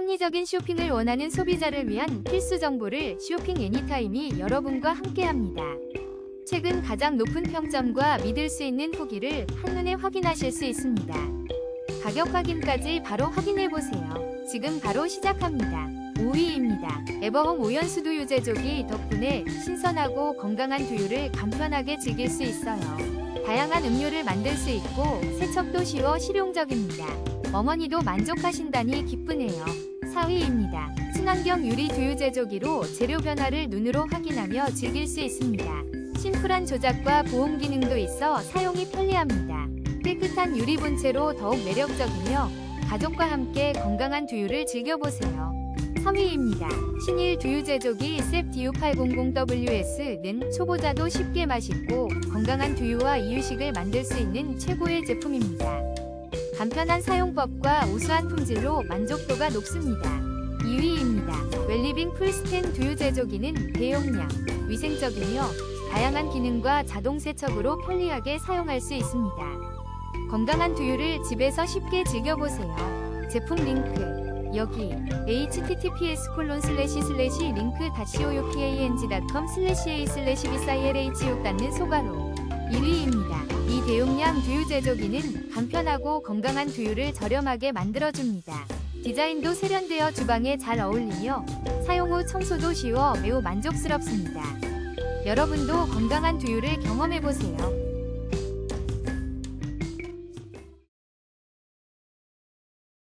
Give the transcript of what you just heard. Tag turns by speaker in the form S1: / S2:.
S1: 합리적인 쇼핑을 원하는 소비자를 위한 필수 정보를 쇼핑 애니타임이 여러분과 함께합니다. 최근 가장 높은 평점과 믿을 수 있는 후기를 한눈에 확인하실 수 있습니다. 가격 확인까지 바로 확인해 보세요. 지금 바로 시작합니다. 5위입니다. 에버홈 오연수 두유 제조기 덕분에 신선하고 건강한 두유를 간편하게 즐길 수 있어요. 다양한 음료를 만들 수 있고 세척도 쉬워 실용적입니다. 어머니도 만족하신다니 기쁘네요. 4위입니다. 친환경 유리 두유 제조기로 재료 변화를 눈으로 확인하며 즐길 수 있습니다. 심플한 조작과 보온 기능도 있어 사용이 편리합니다. 깨끗한 유리 본체로 더욱 매력적이며 가족과 함께 건강한 두유를 즐겨보세요. 3위입니다. 신일 두유 제조기 셉디유 800WS는 초보자도 쉽게 맛있고 건강한 두유와 이유식을 만들 수 있는 최고의 제품입니다. 간편한 사용법과 우수한 품질로 만족도가 높습니다. 2위입니다. 웰리빙 풀스텐 두유 제조기는 대용량, 위생적이며 다양한 기능과 자동 세척으로 편리하게 사용할 수 있습니다. 건강한 두유를 집에서 쉽게 즐겨보세요. 제품 링크 여기 https 콜론 슬래시 슬래시 링크 다시 oupang.com 슬래시 a 슬래시 bislh 닫는 소가로 1위입니다. 이 대용 량 두유 제조기는 간편하고 건강한 두유를 저렴하게 만들어줍니다. 디자인도 세련되어 주방에 잘 어울리며 사용 후 청소도 쉬워 매우 만족스럽습니다. 여러분도 건강한 두유를 경험해보세요.